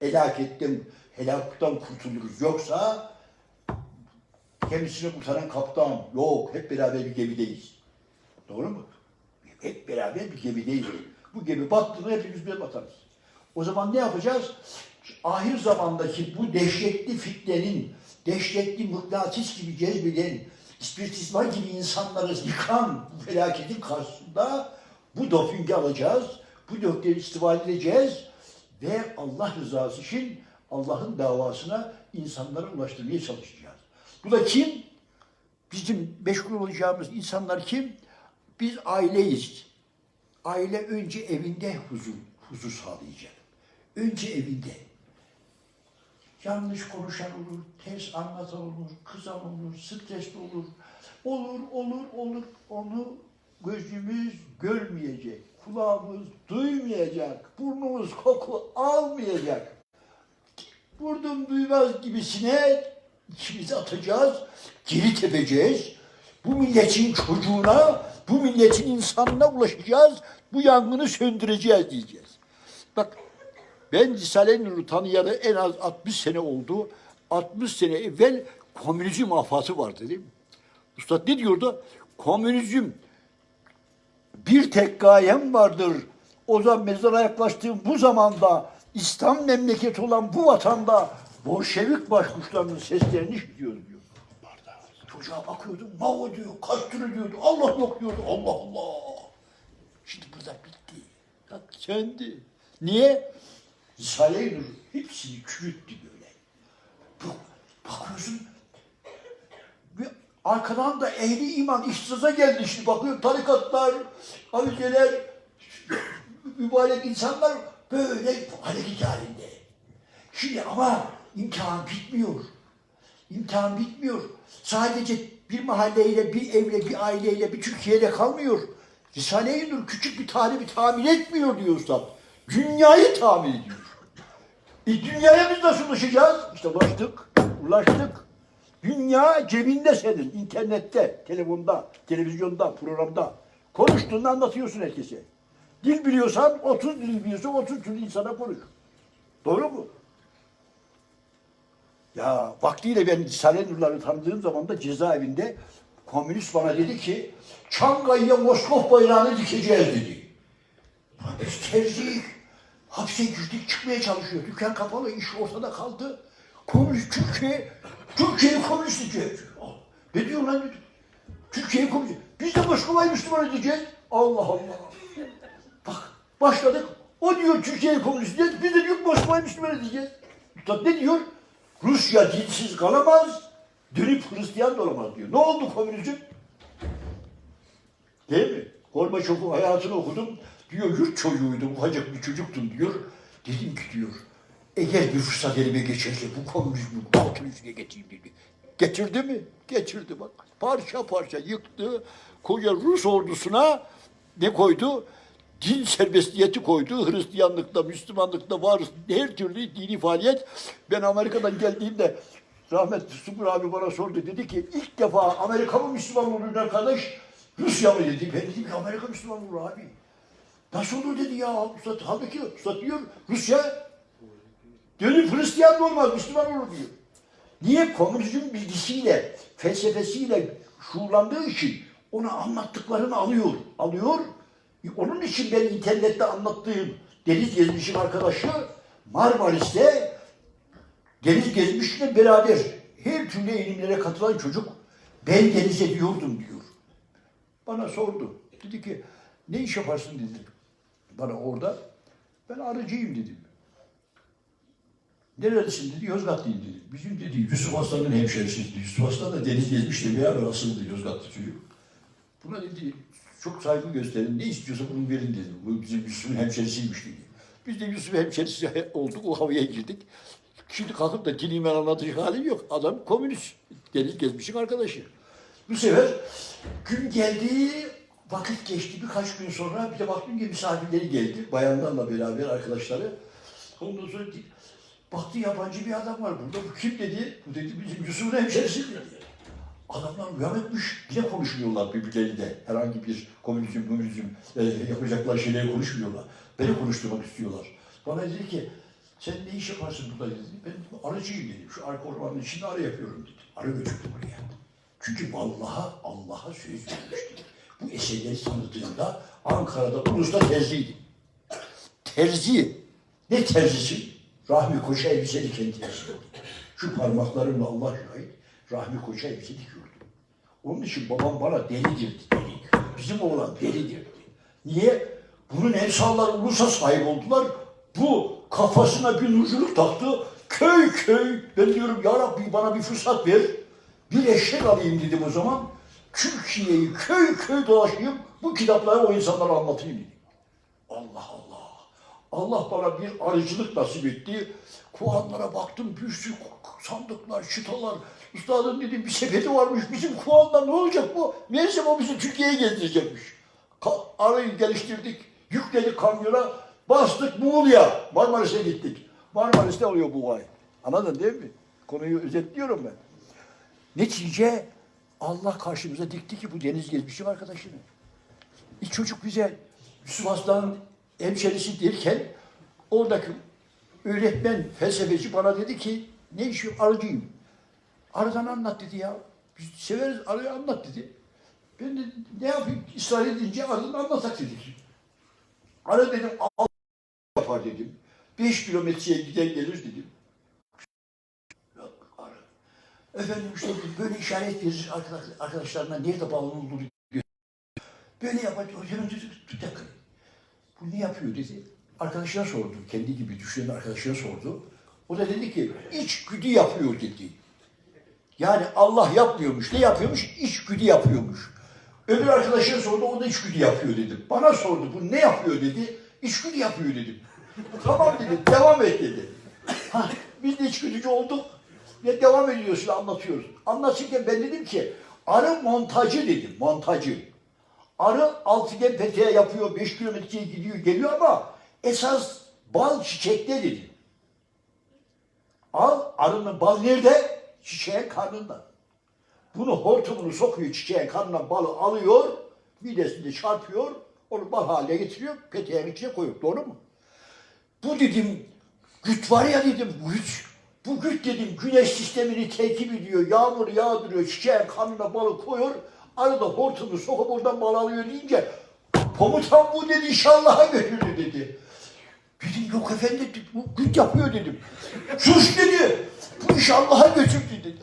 Helaketten, helaktan kurtuluruz. Yoksa gemisini kurtaran kaptan yok. Hep beraber bir gemideyiz. Doğru mu? Hep beraber bir gemideyiz. Bu gemi battığında hepimiz bir batarız. O zaman ne yapacağız? Ahir zamandaki bu dehşetli fitnenin, dehşetli mıknatıs gibi cezbeden, ispiritizma gibi insanları yıkan bu felaketin karşısında bu dopingi alacağız, bu dopingi istifade edeceğiz ve Allah rızası için Allah'ın davasına insanlara ulaştırmaya çalışacağız. Bu da kim? Bizim meşgul olacağımız insanlar kim? Biz aileyiz. Aile önce evinde huzur, huzur sağlayacak. Önce evinde. Yanlış konuşan olur, ters anlatan olur, kızan olur, stresli olur. Olur, olur, olur. Onu gözümüz görmeyecek, kulağımız duymayacak, burnumuz koku almayacak. Vurdum duymaz gibisine içimize atacağız, geri tepeceğiz. Bu milletin çocuğuna, bu milletin insanına ulaşacağız, bu yangını söndüreceğiz diyeceğiz. Bak ben Risale-i Nur'u tanıyalı en az 60 sene oldu. 60 sene evvel komünizm afası vardı değil mi? Üstad ne diyordu? Komünizm bir tek gayem vardır. O zaman mezara yaklaştığım bu zamanda İslam memleketi olan bu vatanda Bolşevik başkuşlarının seslerini işitiyorum diyor. Çocuğa bakıyordum, Mao diyor, Castro diyordu, Allah yok diyordu, Allah Allah. Şimdi burada bitti. Bak söndü. Niye? Risale-i Nur hepsini çürüttü böyle. Bak, bakıyorsun bir arkadan da ehli iman ihtisaza geldi şimdi bakıyor tarikatlar, avizeler, mübarek insanlar böyle hareket halinde. Şimdi ama imtihan bitmiyor. İmtihan bitmiyor. Sadece bir mahalleyle, bir evle, bir aileyle, bir Türkiye'yle kalmıyor. Risale-i Nur küçük bir talibi tamir etmiyor diyor Üstad. Dünyayı tamir ediyor. E dünyaya biz nasıl ulaşacağız? İşte ulaştık, ulaştık. Dünya cebinde senin, internette, telefonda, televizyonda, programda. Konuştuğunda anlatıyorsun herkese. Dil biliyorsan 30 dil biliyorsan 30 türlü insana konuş. Doğru mu? Ya vaktiyle ben Risale-i Nur'ları tanıdığım zaman da cezaevinde komünist bana dedi ki Çankaya'ya Moskov bayrağını dikeceğiz dedi. Biz tercih hapse girdik çıkmaya çalışıyor. Dükkan kapalı, iş ortada kaldı. Komünist Türkiye, Türkiye'yi komünist diyeceğiz. Ne diyor lan dedim. Türkiye'yi komünist. Biz de Moskova'yı Müslüman edeceğiz. Allah Allah. Başladık. O diyor Türkiye'yi komünist diyeceğiz. Biz de diyor Moskova'yı Müslüman edeceğiz. Üstad ne diyor? Rusya dinsiz kalamaz, dönüp Hristiyan da olamaz diyor. Ne oldu komünizm? Değil mi? Gorbaçov'un hayatını okudum. Diyor yurt çocuğuydum, ufacık bir çocuktum diyor. Dedim ki diyor, eğer bir fırsat elime geçerse bu komünizmi altın üstüne getireyim dedi. Getirdi mi? Getirdi bak. Parça parça yıktı. Koca Rus ordusuna ne koydu? Din serbestiyeti koydu. Hristiyanlıkta, Müslümanlıkta var her türlü dini faaliyet. Ben Amerika'dan geldiğimde rahmetli Subur abi bana sordu. Dedi ki ilk defa Amerika mı Müslüman olur arkadaş? Rusya mı dedi. Ben dedim ki Amerika Müslüman olur abi. Nasıl olur dedi ya. Üstad, halbuki Üstad diyor Rusya dönüp Hristiyan olmaz, Müslüman olur diyor. Niye? Komünizm bilgisiyle, felsefesiyle şuurlandığı için ona anlattıklarını alıyor. Alıyor. E, Onun için ben internette anlattığım deniz gezmişin arkadaşı Marmaris'te deniz gezmişle beraber her türlü eğilimlere katılan çocuk ben denize diyordum diyor. Bana sordu. Dedi ki ne iş yaparsın dedi. Bana orada. Ben arıcıyım dedim. Nerelisin dedi, Yozgatlıyım dedi. Bizim dedi Yusuf Aslan'ın hemşerisi. Yusuf Aslan da deniz gezmiş de beraber asıldı Yozgatlı çocuk. Buna dedi çok saygı gösterin, ne istiyorsa bunu verin dedi. Bu bizim Yusuf'un hemşerisiymiş dedi. Biz de Yusuf'un hemşerisi olduk, o havaya girdik. Şimdi kalkıp da dilime anlatacak halim yok. Adam komünist, deniz gezmişin arkadaşı. Bu sefer gün geldi, vakit geçti birkaç gün sonra bir de baktım ki misafirleri geldi. Bayanlarla beraber arkadaşları. Ondan sonra baktı yabancı bir adam var burada. Bu kim dedi? Bu dedi bizim Yusuf'un hemşerisi dedi. Adamlar uyanıkmış. Yine konuşmuyorlar birbirleriyle. Herhangi bir komünizm, komünizm e, yapacaklar şeyleri konuşmuyorlar. Beni konuşturmak istiyorlar. Bana dedi ki Sen ne iş yaparsın burada dedi. Ben dedim, arıcıyım dedim. Şu arka ormanın içinde arı yapıyorum dedi. Arı götürdü buraya. Çünkü vallaha Allah'a söz vermişti. Bu eserleri tanıdığında Ankara'da Ulus'ta terziydi. Terzi. Ne terzisi? Rahmi Koç'a elbise diken terzi. Şu parmaklarımla Allah şahit Rahmi Koç'a elbise dikiyordu. Onun için babam bana delidir deli. Bizim oğlan delidir. Niye? Bunun emsalları ulusa sahip oldular. Bu kafasına bir nurculuk taktı. Köy köy. Ben diyorum ya Rabbi bana bir fırsat ver. Bir eşek alayım dedim o zaman. Türkiye'yi köy köy dolaşayım. Bu kitapları o insanlara anlatayım dedim. Allah Allah. Allah bana bir arıcılık nasip etti. Kuanlara baktım, bir sürü sandıklar, çıtalar. Üstadım dedim bir sepeti varmış bizim kuanda ne olacak bu? Meğerse o bizi Türkiye'ye gezdirecekmiş. Arayı geliştirdik, yükledik kamyona, bastık Muğla'ya. Marmaris'e gittik. Marmaris'te oluyor bu ay. Anladın değil mi? Konuyu özetliyorum ben. Netice Allah karşımıza dikti ki bu deniz gezmişim arkadaşını. İlk çocuk bize Yusuf Aslan'ın hemşerisi derken oradaki öğretmen, felsefeci bana dedi ki ne işim arıcıyım. Arıdan anlat dedi ya. Biz severiz arıyı anlat dedi. Ben de ne yapayım ısrar edince arıdan anlatak dedik. Arı dedim al yapar dedim. Beş kilometreye gider gelir dedim. Efendim işte böyle işaret verir arkadaş- arkadaşlarına nerede olduğunu Böyle yapacak. Hocam bir dakika. Bu ne yapıyor dedi. Arkadaşına sordu. Kendi gibi düşünen arkadaşına sordu. O da dedi ki içgüdü yapıyor dedi. Yani Allah yapmıyormuş. Ne yapıyormuş? İçgüdü yapıyormuş. Öbür arkadaşına sordu. O da içgüdü yapıyor dedi. Bana sordu. Bu ne yapıyor dedi. İçgüdü yapıyor dedim. tamam dedi. Devam et dedi. Ha, biz de içgüdücü olduk. Ve devam şimdi anlatıyoruz. Anlatırken ben dedim ki arı montajı dedim. Montajı. Arı altıgen peteğe yapıyor, 5 kilometreye gidiyor, geliyor ama esas bal çiçekte dedim. Al, arının bal nerede? Çiçeğin karnında. Bunu hortumunu sokuyor çiçeğin karnına balı alıyor, midesinde çarpıyor, onu bal haline getiriyor, peteğin içine koyuyor. Doğru mu? Bu dedim, güç var ya dedim, güç. Bu güç dedim, güneş sistemini tekip ediyor, yağmur yağdırıyor, çiçeğin kanına balı koyuyor, arada hortumunu sokup oradan bal alıyor deyince, komutan bu dedi, inşallah'a götürdü dedi. Dedim yok efendim, bu güç yapıyor dedim. Sus dedi, bu iş Allah'a götürdü dedi.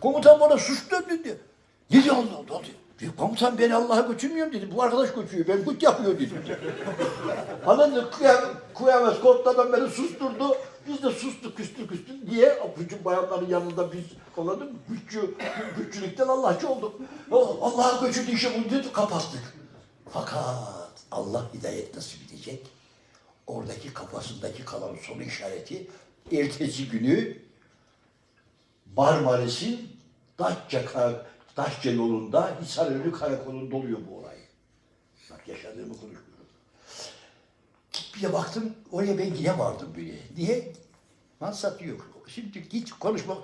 Komutan bana sus dedi. Ne diyor Allah Allah dedi. Dedi, Komutan beni Allah'a götürmüyorum dedi. Bu arkadaş götürüyor. Ben güç yapıyor dedi. Anladın kıyam, kıyamet korkmadan beni susturdu. Biz de sustuk, küstük, küstük. Niye? Bütün bayanların yanında biz, anladın mı? Güççü, güççülükten Allahçı olduk. O Allah'a götürdü işe bunu dedi, kapattık. Fakat Allah hidayet nasip edecek. Oradaki kafasındaki kalan soru işareti ertesi günü Marmaris'in Datça, Datça yolunda Hisarönü Karakolu'nda oluyor bu olay. Bak yaşadığımı konuşuyorum. Bir de baktım oraya ben yine vardım böyle. Niye? Mansat yok. Şimdi git konuşma.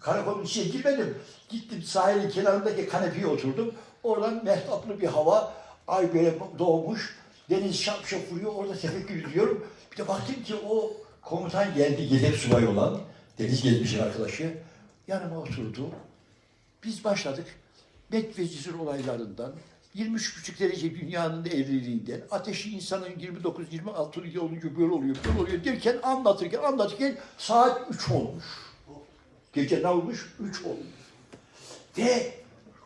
Karakolun içine girmedim. Gittim sahilin kenarındaki kanepeye oturdum. Oradan mehtaplı bir hava. Ay böyle doğmuş. Deniz şap şap vuruyor. Orada tefekkür ediyorum. Bir de baktım ki o komutan geldi. Yedek subay olan. Deniz gezmişin arkadaşı. Yanıma oturdu. Biz başladık. Medvecizir olaylarından, 23,5 derece dünyanın evriliğinden, ateşi insanın 29-26 olunca böyle oluyor, böyle oluyor derken anlatırken anlatırken saat 3 olmuş. Gece ne olmuş? 3 olmuş. Ve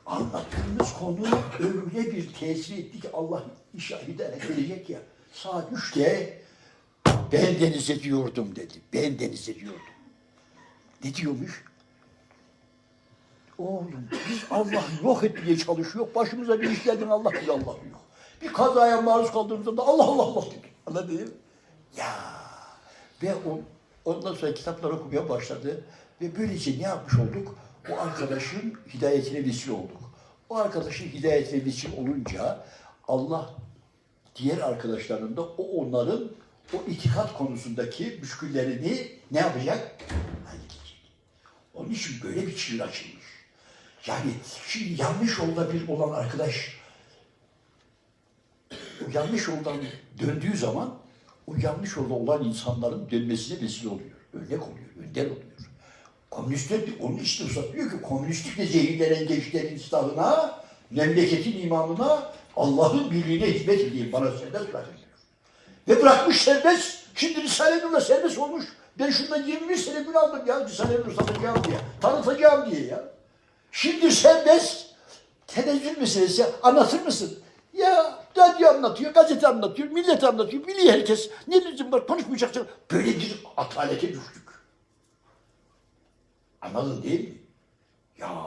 anlattığımız konu öyle bir tesir etti ki Allah işahide gelecek ya. Saat 3'te ben denize diyordum dedi. Ben denize diyordum. Ne diyormuş? Oğlum biz Allah yok etmeye çalışıyor. Başımıza bir iş geldi Allah bir Allah yok. Bir kazaya maruz kaldığımızda da Allah Allah Allah dedik. Anladın mı? Ya ve o, ondan sonra kitaplar okumaya başladı. Ve böylece ne yapmış olduk? O arkadaşın hidayetine vesile olduk. O arkadaşın hidayetine vesile olunca Allah diğer arkadaşlarının da o onların o itikat konusundaki müşküllerini ne yapacak? Halledecek. Onun için böyle bir çığır açılmış. Yani şimdi yanlış yolda bir olan arkadaş o yanlış yoldan döndüğü zaman o yanlış yolda olan insanların dönmesine vesile oluyor. örnek oluyor, önder oluyor. Komünistler onun için uzatıyor ki komünistlikle zehirlenen gençlerin istahına, memleketin imanına, Allah'ın birliğine hizmet edeyim, bana serbest bırakın. Ve bırakmış serbest, şimdi Risale-i serbest olmuş. Ben şundan 21 sene gün aldım ya Risale-i Nur satacağım diye, tanıtacağım diye ya. Şimdi serbest, tenezzül meselesi anlatır mısın? Ya radyo anlatıyor, gazete anlatıyor, millet anlatıyor, biliyor herkes. Ne lüzum var konuşmayacaksın. Böyle bir atalete düştük. Anladın değil mi? Ya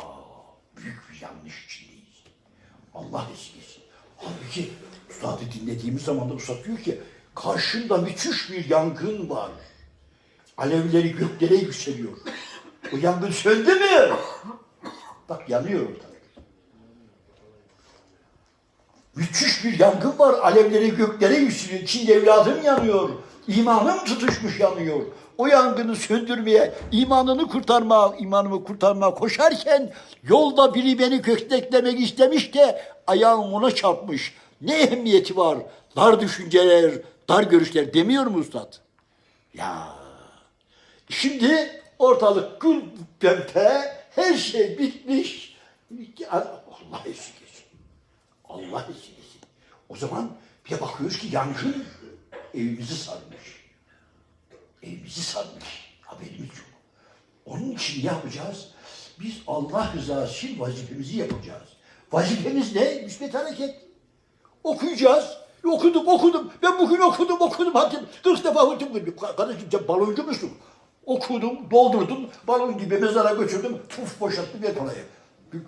büyük bir yanlış içindeyiz. Allah esirgesin. Halbuki Üstad'ı dinlediğimiz zaman da Üstad diyor ki karşında müthiş bir yangın var. Alevleri göklere yükseliyor. O yangın söndü mü? Bak yanıyor ortalık. Müthiş bir yangın var. Alevleri göklere yükseliyor. Çin evladım yanıyor. İmanım tutuşmuş yanıyor. O yangını söndürmeye, imanını kurtarma, imanımı kurtarmaya koşarken yolda biri beni kösteklemek istemiş de ayağım ona çarpmış. Ne ehemmiyeti var? Dar düşünceler, dar görüşler demiyor mu ustad? Ya Şimdi ortalık gül pembe, her şey bitmiş. Allah esirgesin. Allah esirgesin. O zaman bir bakıyoruz ki yangın evimizi sarmış. Evimizi sarmış. Haberimiz yok. Onun için ne yapacağız? Biz Allah rızası için vazifemizi yapacağız. Vazifemiz ne? Müsbet hareket. Okuyacağız. Okudum, okudum. Ben bugün okudum, okudum. Hatim 40 defa okudum. Kardeşim sen baloncu musun? Okudum, doldurdum. Balon gibi mezara götürdüm. Tuf boşalttım ver parayı.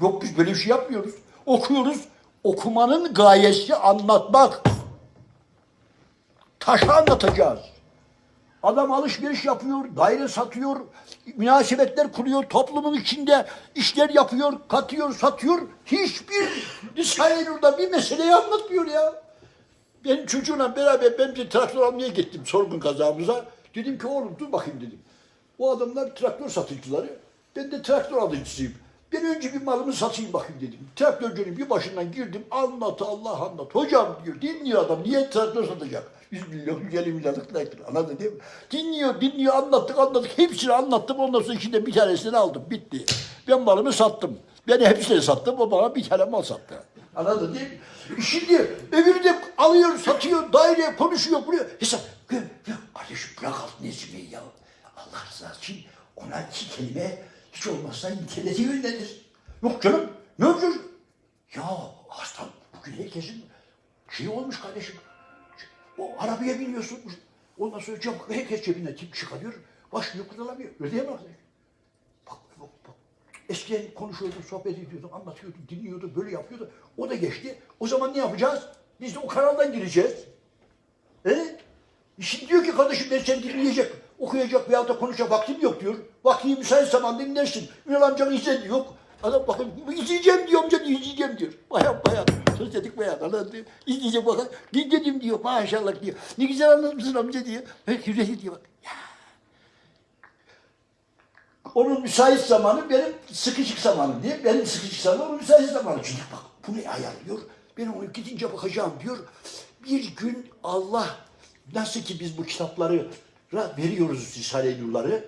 Yok biz böyle bir şey yapmıyoruz. Okuyoruz. Okumanın gayesi anlatmak. Taşı anlatacağız. Adam alışveriş yapıyor, daire satıyor, münasebetler kuruyor, toplumun içinde işler yapıyor, katıyor, satıyor. Hiçbir Nur'da bir meseleyi anlatmıyor ya. Ben çocuğumla beraber ben bir traktör almaya gittim sorgun kazamıza. Dedim ki oğlum dur bakayım dedim. O adamlar traktör satıcıları. Ben de traktör alıcısıyım. Ben önce bir malımı satayım bakayım dedim. Traktörcünün bir başından girdim. Anlat Allah anlat. Hocam diyor dinliyor adam. Niye traktör satacak? 100 milyon, 150 milyonluk traktör. Anladın değil mi? Dinliyor, dinliyor, anlattık, anlattık. Hepsini anlattım. Ondan sonra içinde bir tanesini aldım. Bitti. Ben malımı sattım. Ben hepsini sattım. O bana bir tane mal sattı. Anladın değil mi? Şimdi öbürü de alıyor, satıyor, daire konuşuyor, buraya. Hesap. Kardeşim bırak alt nezmeyi ya. Allah rızası için ona iki kelime hiç olmazsa internete yönlendir. Yok canım, ne yapacağız? Ya aslan bugün herkesin şey olmuş kardeşim. O arabaya biniyorsun. Ondan sonra cam, herkes cebinden tip çıkarıyor. Başlıyor kullanamıyor. Arkadaş? Bak bak bak. Eskiden konuşuyordum, sohbet ediyordum, anlatıyordum, dinliyordum, böyle yapıyordu. O da geçti. O zaman ne yapacağız? Biz de o kanaldan gireceğiz. E? Şimdi diyor ki kardeşim ben seni dinleyecek, okuyacak veyahut da konuşacak vaktim yok diyor. Vakti müsait zaman dinlersin. Ünal amcanı izle diyor. Adam bakın izleyeceğim diyor amca diyor, izleyeceğim diyor. Bayan bayan, söz dedik bayan anladın İzleyeceğim bakın. Dinledim diyor maşallah diyor. Ne güzel anlatmışsın amca diyor. Evet yüreği diyor bak. Ya. Onun müsait zamanı benim sıkışık zamanım diye. Benim sıkışık zamanım müsait zamanı. Çünkü bak bunu ayarlıyor. Ben onu gidince bakacağım diyor. Bir gün Allah nasıl ki biz bu kitapları veriyoruz Risale-i.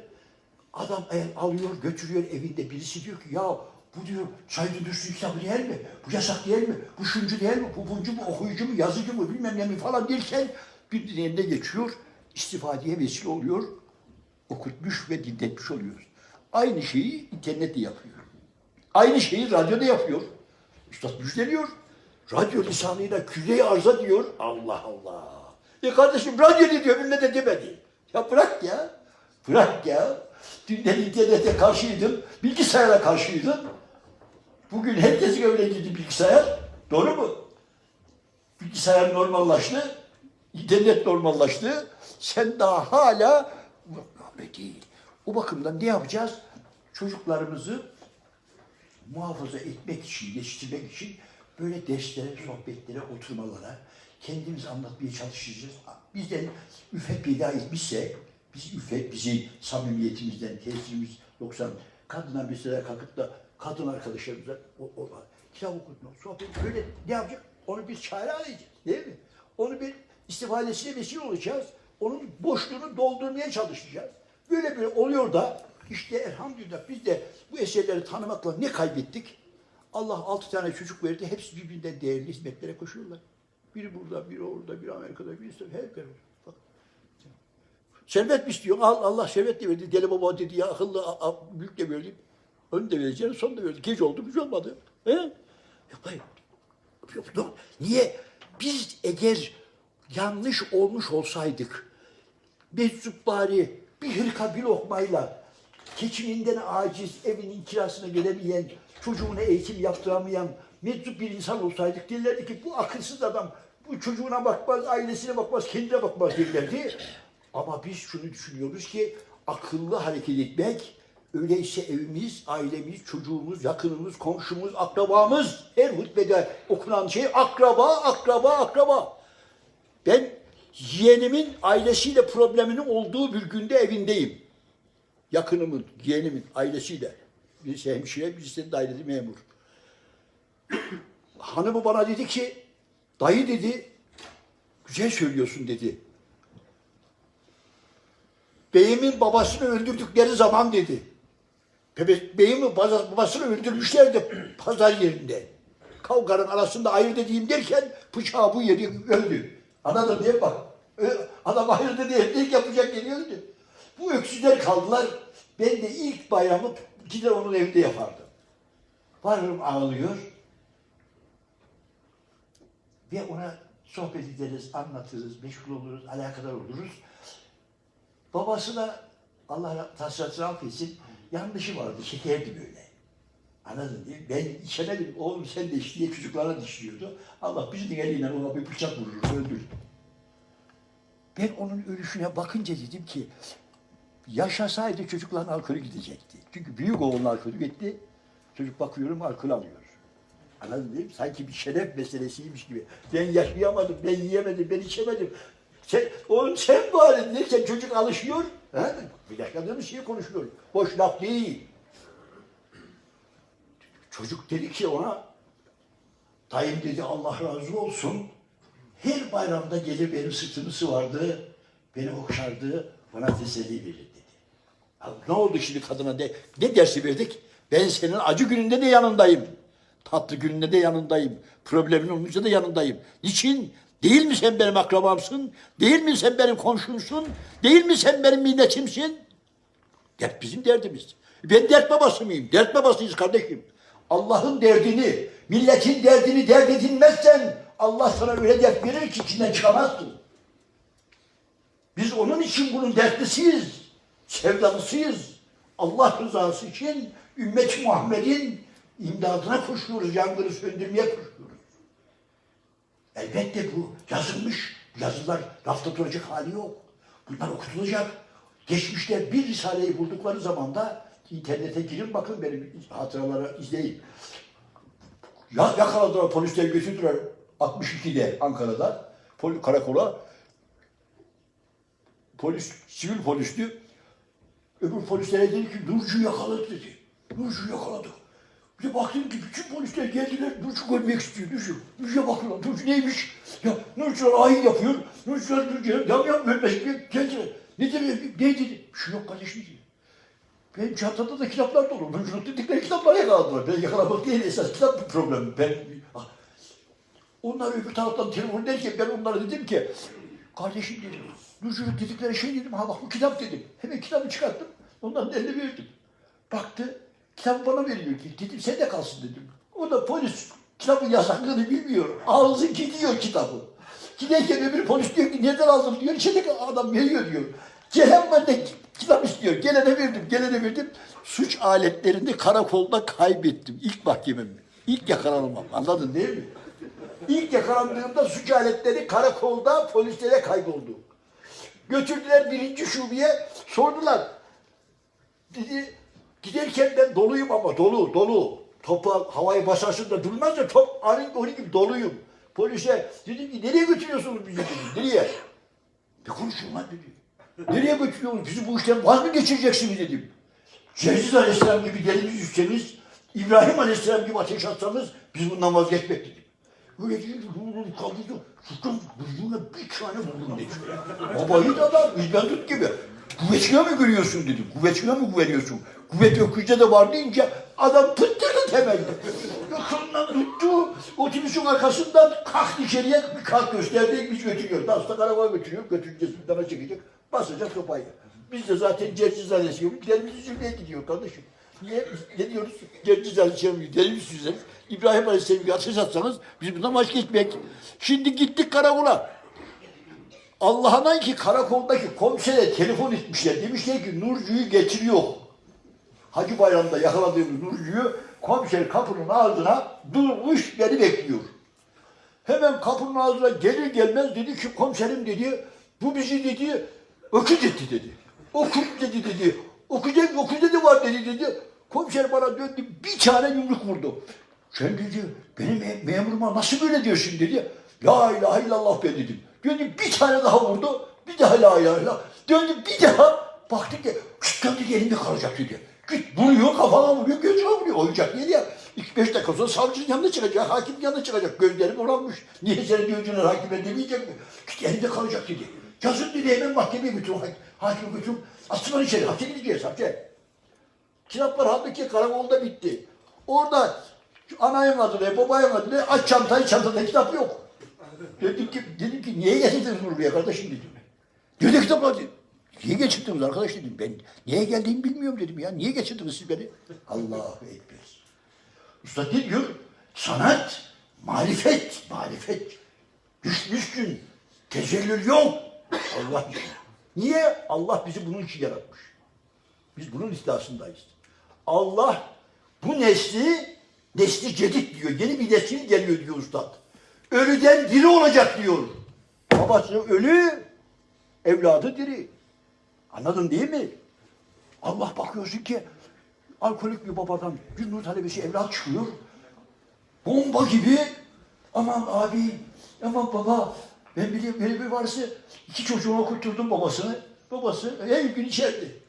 Adam el alıyor götürüyor evinde birisi diyor ki ya bu diyor Said Nursi kitabı değil mi? Bu yasak değil mi? Bu şuncu değil mi? Bu buncu mu? Okuyucu mu? Yazıcı mı? Bilmem ne mi falan derken bir eline geçiyor. istifadeye vesile oluyor. Okutmuş ve dinletmiş oluyoruz. Aynı şeyi internette yapıyor. Aynı şeyi radyoda yapıyor. Üstad müjdeliyor. Radyo lisanıyla küre arza diyor. Allah Allah. E kardeşim radyo diyor millet de demedi. Ya bırak ya. Bırak ya. Dünden internete karşıydın. Bilgisayara karşıydın. Bugün herkesin öyle gidi bilgisayar. Doğru mu? Bilgisayar normallaştı. internet normallaştı. Sen daha hala öyle değil. O bakımdan ne yapacağız? Çocuklarımızı muhafaza etmek için, yetiştirmek için böyle derslere, sohbetlere, oturmalara kendimiz anlatmaya çalışacağız. Bizden üfet peyda etmişse, biz üfet, bizi samimiyetimizden, tesirimiz yoksa kadına mesela kalkıp da kadın arkadaşlarımıza o, o, kitap okutma, sohbet böyle ne yapacak? Onu bir çare arayacağız değil mi? Onu bir istifadesine vesile olacağız. Onun boşluğunu doldurmaya çalışacağız. Böyle böyle oluyor da işte elhamdülillah biz de bu eserleri tanımakla ne kaybettik? Allah altı tane çocuk verdi. Hepsi birbirinden değerli hizmetlere koşuyorlar. Biri burada, biri orada, biri Amerika'da, biri hep beraber. Bak. Servet mi istiyorsun? Al Allah servet de verdi. Deli baba dedi ya akıllı büyük de verdi. Ön de vereceğini son da verdi. Gece oldu, güç olmadı. He? Yapayım. Yok, yok. Niye? Biz eğer yanlış olmuş olsaydık, meczup bari bir hırka bir lokmayla keçininden aciz, evinin kirasına gelemeyen, çocuğuna eğitim yaptıramayan meczup bir insan olsaydık derlerdi ki bu akılsız adam bu çocuğuna bakmaz, ailesine bakmaz, kendine bakmaz derlerdi. Ama biz şunu düşünüyoruz ki akıllı hareket etmek öyleyse evimiz, ailemiz, çocuğumuz, yakınımız, komşumuz, akrabamız her hutbede okunan şey akraba, akraba, akraba. Ben yeğenimin ailesiyle probleminin olduğu bir günde evindeyim. Yakınımın, yeğenimin ailesiyle. Birisi hemşire, birisi daireli memur. Hanımı bana dedi ki, dayı dedi, güzel söylüyorsun dedi. Beyimin babasını öldürdükleri zaman dedi. Beyimin baba- babasını öldürmüşlerdi pazar yerinde. Kavganın arasında ayırt edeyim derken bıçağı bu yedi öldü. Anladın mi bak? Adam ayırt edeyim yapacak yeri öldü. Bu öksüzler kaldılar. Ben de ilk bayramı gider onun evinde yapardım. Varırım ağlıyor. Ve ona sohbet ederiz, anlatırız, meşgul oluruz, alakadar oluruz. Babası da Allah tasarrufunu affetsin, yanlışı vardı, şekerdi böyle. Anladın değil mi? Ben içemedim, oğlum sen de iç diye çocuklara dişliyordu. Allah bizim eliyle ona bir bıçak vurur, öldür. Ben onun ölüşüne bakınca dedim ki, yaşasaydı çocukların alkolü gidecekti. Çünkü büyük oğlun alkolü gitti, çocuk bakıyorum alkol alıyor. Anladın değil mi? Sanki bir şeref meselesiymiş gibi. Ben yaşayamadım, ben yiyemedim, ben içemedim. Sen, oğlum sen bari derken çocuk alışıyor. He? Yaşadığımız şeyi konuşuyor. Boş laf değil. Çocuk dedi ki ona, dayım dedi Allah razı olsun. Her bayramda gelir benim sırtımı sıvardı, beni okşardı, bana teselli verir dedi. Ya ne oldu şimdi kadına de, ne dersi verdik? Ben senin acı gününde de yanındayım. Tatlı gününde de yanındayım. Problemin olunca da yanındayım. Niçin? Değil mi sen benim akrabamsın? Değil mi sen benim komşumsun? Değil mi sen benim milletimsin? Dert bizim derdimiz. Ben dert babası mıyım? Dert babasıyız kardeşim. Allah'ın derdini, milletin derdini dert edinmezsen Allah sana öyle dert verir ki içinden çıkamazsın. Biz onun için bunun dertlisiyiz, sevdalısıyız. Allah rızası için ümmet Muhammed'in imdadına koşuyoruz, yangını söndürmeye koşuyoruz. Elbette bu yazılmış. Yazılar rafta duracak hali yok. Bunlar okutulacak. Geçmişte bir risaleyi buldukları zaman da internete girin bakın benim hatıraları izleyin. Ya, yakaladılar polisler götürdüler 62'de Ankara'da pol, karakola. Polis, sivil polisti. Öbür polislere dedi ki Nurcu'yu yakaladı dedi. Nurcu'yu yakaladık. Bir baktım ki bütün polisler geldiler Nurcu görmek istiyor Nurcu. Nurcu'ya bakıyorlar. Nurcu neymiş? Ya Nurcu'lar ayin yapıyor. Nurcu'lar Nurcu'ya yam yam ölmez. Geldiler. Ne dedi? Ne dedi? Bir şey yok kardeşim dedi. Benim çantamda da kitaplar dolu. Nurcu'nun dedikleri kitaplar yakaladılar. Ben yakalamak değil esas kitap bir problem. Ben ah. Onlar öbür taraftan telefon derken ben onlara dedim ki kardeşim dedim. Nurcu'nun dedikleri şey dedim. Ha bak bu kitap dedim. Hemen kitabı çıkarttım. Onların eline verdim. Baktı. Kitabı bana veriyor ki. Dedim sen de kalsın dedim. O da polis kitabın yasaklığını bilmiyor. Ağzı gidiyor kitabı. Giderken öbür polis diyor ki nereden aldın diyor. İçindeki adam veriyor diyor. Gelen ben de kitap istiyor. Gelene verdim, gelene verdim. Suç aletlerini karakolda kaybettim. İlk mahkemem. İlk yakalanmam. Anladın değil mi? İlk yakalandığımda suç aletleri karakolda polislere kayboldu. Götürdüler birinci şubeye, sordular. Dedi, giderken ben doluyum ama dolu, dolu. Topu havayı basarsın da durmaz da top arın gibi doluyum. Polise dedim ki nereye götürüyorsunuz bizi dedim. Nereye? Ne konuşuyorsun lan dedi. Nereye götürüyorsunuz? Bizi bu işten vaz mı geçireceksiniz dedim. Ceviz Aleyhisselam gibi delimiz düşseniz, İbrahim Aleyhisselam gibi ateş atsanız biz bundan vazgeçmek dedim. Öyle değil, vurdum, kaldırdım. Tuttum, vurduğuna bir tane vurdum dedi. Baba yiğit adam, bizden tut gibi. Kuvvetine mi görüyorsun dedim. Kuvvetine mi güveniyorsun? Kuvvet öküzde de var deyince adam tıttırdı temelde. Yakından tuttu. Otobüsün arkasından kalktı içeriye bir kalk gösterdi. Biz götürüyoruz. Hasta karakola götürüyor. Götüreceğiz bir tane çekecek. Basacak sopayı. Biz de zaten cercizhanesi yok. Giderimiz üzülmeye gidiyor kardeşim. Niye? Ne diyoruz? Cercizhanesi yok. Giderimiz üzülür. İbrahim Aleyhisselam'ı ateş atsanız biz bundan vazgeçmek. Şimdi gittik karakola. Allah'ına ki karakoldaki komisere telefon etmişler. Demişler ki Nurcu'yu getiriyor. Hacı Bayram'da yakaladığımız Nurcu'yu komiser kapının ağzına durmuş beni bekliyor. Hemen kapının ağzına gelir gelmez dedi ki komiserim dedi bu bizi dedi öküz etti dedi. Okuz dedi dedi. Okuz, okuz dedi var dedi dedi. Komiser bana döndü bir tane yumruk vurdu. Sen dedi benim me- memuruma nasıl böyle diyorsun dedi. La ilahe illallah ben dedim. Döndü bir tane daha vurdu. Bir daha la illallah. Döndü bir daha baktı ki döndü elinde kalacak dedi. Git vuruyor kafana vuruyor gözüne vuruyor. Oyuncak değil ya. İlk beş dakika sonra savcının yanına çıkacak, hakim yanına çıkacak. Gözleri dolanmış. Niye senin gözünün hakime demeyecek mi? Git elinde kalacak dedi. Yazın dedi hemen mahkemeye götür. Hakim, hakim götür. Aslan içeri. Hapse gideceğiz hapse. Kitaplar halbuki karakolda bitti. Orada anayın adını, babayın adını aç çantayı çantada kitap yok. Dedim ki, dedim ki niye getirdiniz bunu buraya kardeşim dedim. Nerede kitaplar dedim. Niye getirdiniz arkadaş dedim. Ben niye geldiğimi bilmiyorum dedim ya. Niye getirdiniz siz beni? Allahu Ekber. Usta ne diyor? Sanat, marifet, marifet. Düşmüşsün. Tecellül yok. Allah için. Niye? Allah bizi bunun için yaratmış. Biz bunun iddiasındayız. Allah bu nesli, nesli cedid diyor. Yeni bir nesil geliyor diyor ustad. Ölüden diri olacak diyor. Babası ölü, evladı diri. Anladın değil mi? Allah bakıyorsun ki alkolik bir babadan bir nur talebesi evlat çıkıyor. Bomba gibi. Aman abi, aman baba. Ben biliyorum böyle bir varsa iki çocuğunu okuturdum babasını. Babası her gün içeride.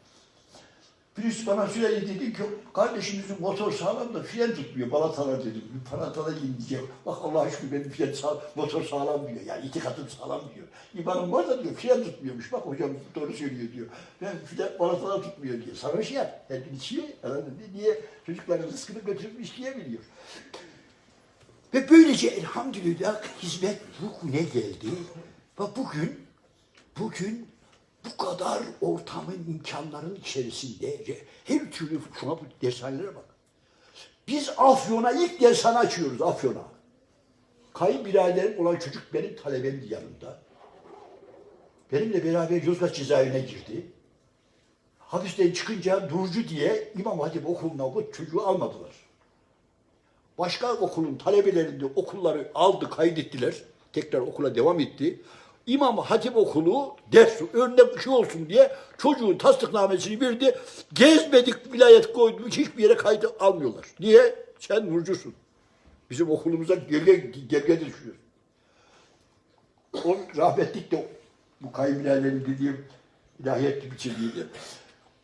Birisi bana sürekli dedi ki kardeşimizin motor sağlam da fren tutmuyor balatalar dedim. Bir paratala gideceğim. Bak Allah aşkına benim fren sağ, motor sağlam diyor. Yani itikatım sağlam diyor. İmanım var da diyor fren tutmuyormuş. Bak hocam doğru söylüyor diyor. Ben fren balatalar tutmuyor diyor. Sarhoş ya. Her gün içiyor. Niye? Çocukların rızkını götürmüş diyemiyor. Ve böylece elhamdülillah hizmet bugüne geldi. Ve bugün, bugün bu kadar ortamın, imkanların içerisinde her türlü şuna bu dershanelere bak. Biz Afyon'a ilk dershane açıyoruz Afyon'a. Kayınbiraderim olan çocuk benim talebemdi yanımda. Benimle beraber Yozgat cezaevine girdi. Hapisten çıkınca Durcu diye İmam Hatip okuluna okut çocuğu almadılar. Başka okulun talebelerinde okulları aldı, kaydettiler. Tekrar okula devam etti. İmam Hatip okulu ders örnek bir şey olsun diye çocuğun tasdiknamesini verdi. Gezmedik vilayet koydu. Hiçbir yere kaydı almıyorlar. Niye? Sen nurcusun. Bizim okulumuza gölge, gölge düşüyor. O rahmetlik de bu kayınbiraderin dediğim ilahiyat biçimiydi.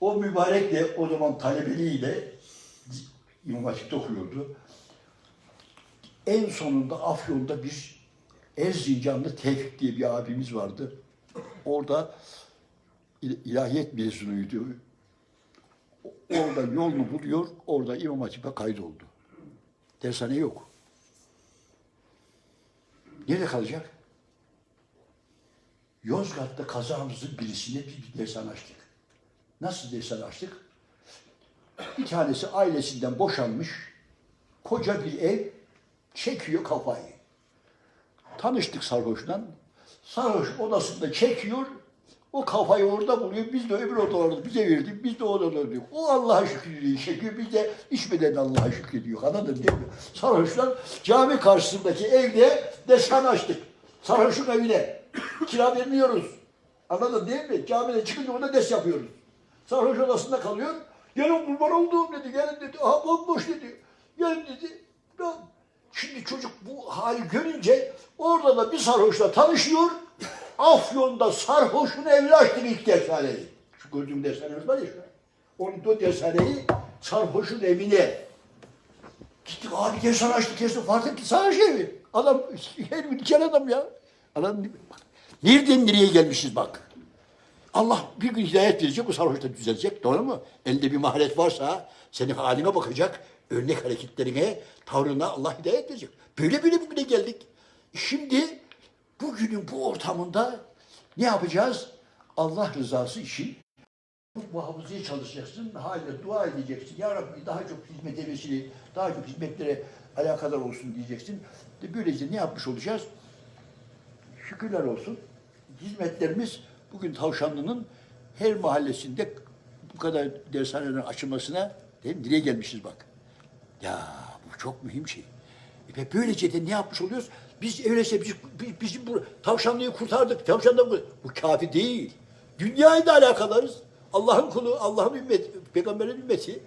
O mübarek de o zaman talebeliğiyle İmam Hatip'te okuyordu. En sonunda Afyon'da bir Erzincanlı Tevfik diye bir abimiz vardı. Orada il- ilahiyat mezunuydu. Orada yolunu buluyor, orada İmam Hatip'e kaydoldu. Dershane yok. Nerede kalacak? Yozgat'ta kazamızın birisine bir, bir dershane açtık. Nasıl dershane açtık? Bir tanesi ailesinden boşanmış, koca bir ev, çekiyor kafayı. Tanıştık sarhoşla. Sarhoş odasında çekiyor, o kafayı orada buluyor, biz de öbür odalarda bize verdik, biz de odalarda diyor. O Allah'a şükür çekiyor, biz de içmeden Allah'a şükrediyor. Anladın değil mi? Sarhoşlar cami karşısındaki evde desan açtık. Sarhoşun evine. Kira vermiyoruz. Anladın değil mi? Camide çıkınca orada des yapıyoruz. Sarhoş odasında kalıyor. Gelin kurban olduğum dedi. Gelin dedi. Aha bomboş dedi. Gelin dedi. Ya, Şimdi çocuk bu hali görünce orada da bir sarhoşla tanışıyor. Afyon'da sarhoşun evine açtık ilk dershaneyi. Şu gördüğüm dershanemiz var ya şu an. Onun da dershaneyi sarhoşun evine. Gittik abi dershane açtık dershane. Fark etti sarhoş evi. Adam her gün diken adam ya. Adam bak. Nereden nereye gelmişiz bak. Allah bir gün hidayet verecek, o sarhoş da düzelecek. Doğru mu? Elinde bir maharet varsa senin haline bakacak, örnek hareketlerine, tavrına Allah hidayet verecek. Böyle böyle bugüne geldik. Şimdi bugünün bu ortamında ne yapacağız? Allah rızası için muhafazaya çalışacaksın, hala dua edeceksin. Ya Rabbi daha çok hizmete vesile, daha çok hizmetlere alakadar olsun diyeceksin. De böylece ne yapmış olacağız? Şükürler olsun. Hizmetlerimiz bugün Tavşanlı'nın her mahallesinde bu kadar dershanelerin açılmasına değil dile gelmişiz bak. Ya bu çok mühim şey. E ve böylece de ne yapmış oluyoruz? Biz öyleyse biz, biz bizim bu tavşanlıyı kurtardık. Tavşandan bu, bu kafi değil. Dünyayla da alakalarız. Allah'ın kulu, Allah'ın ümmeti, peygamberin ümmeti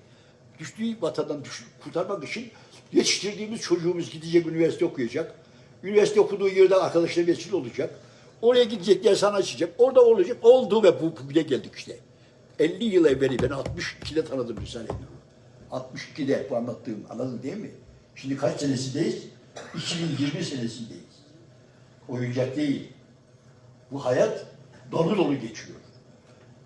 düştüğü vatandan düş, kurtarmak için yetiştirdiğimiz çocuğumuz gidecek üniversite okuyacak. Üniversite okuduğu yerde arkadaşlar vesile olacak. Oraya gidecek, dershane açacak. Orada olacak. Oldu ve bu bugüne geldik işte. 50 yıl evveli ben 62'de tanıdım Risale-i Nur'u. 62'de bu anlattığım anladın değil mi? Şimdi kaç senesindeyiz? 2020 senesindeyiz. Oyuncak değil. Bu hayat dolu dolu geçiyor.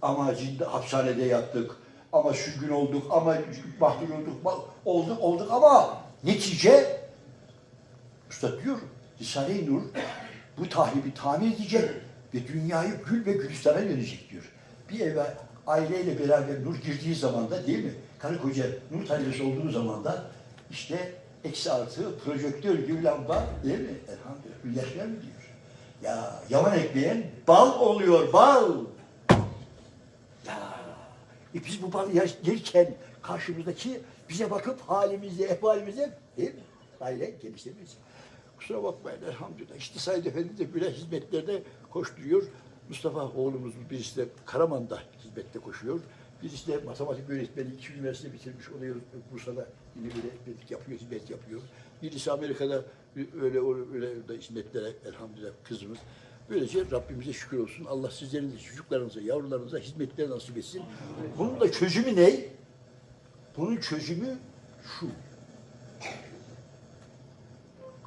Ama ciddi hapishanede yattık. Ama sürgün olduk. Ama mahkum olduk. Olduk olduk ama netice Usta diyor Risale-i Nur bu tahribi tamir edecek ve dünyayı gül ve gülistana verecek diyor. Bir eve aileyle beraber Nur girdiği zaman da değil mi? Karı koca Nur talebesi olduğu zaman da işte eksi artı projektör gibi lamba değil mi? Elhamdülillah. Hülyaşlar mı diyor? Ya yavan ekmeğin bal oluyor bal. Ya e biz bu balı yer- yerken karşımızdaki bize bakıp halimize, ehvalimize değil mi? Hayır, geliştirmeyiz. Kusura bakmayın elhamdülillah. İşte Said Efendi de böyle hizmetlerde koşturuyor. Mustafa oğlumuz birisi de Karaman'da hizmette koşuyor. Birisi de matematik öğretmeni, iki üniversite bitirmiş oluyor. Bursa'da yine öğretmenlik yapıyor, hizmet yapıyor. Birisi Amerika'da öyle öyle de hizmetlere elhamdülillah kızımız. Böylece Rabbimize şükür olsun. Allah sizlerin de çocuklarınıza, yavrularınıza hizmetler nasip etsin. Bunun da çözümü ne? Bunun çözümü şu.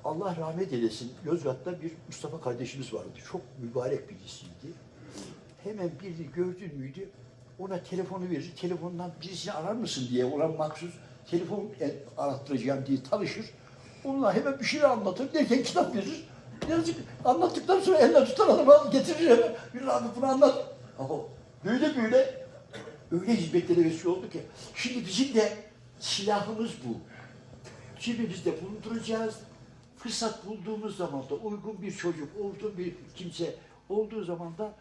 Allah rahmet eylesin. Yozgat'ta bir Mustafa kardeşimiz vardı. Çok mübarek birisiydi. Hemen birini gördün müydü ona telefonu verir. Telefondan birisini arar mısın diye ona maksus telefon e, arattıracağım diye tanışır. Onunla hemen bir şeyler anlatır. Derken kitap verir. Birazcık anlattıktan sonra eline tutar adama getirir hemen. Bir abi bunu anlat. Aha, böyle böyle öyle hizmetlere vesile oldu ki. Şimdi bizim de silahımız bu. Şimdi biz de bulunduracağız. Fırsat bulduğumuz zaman da uygun bir çocuk, uygun bir kimse olduğu zaman da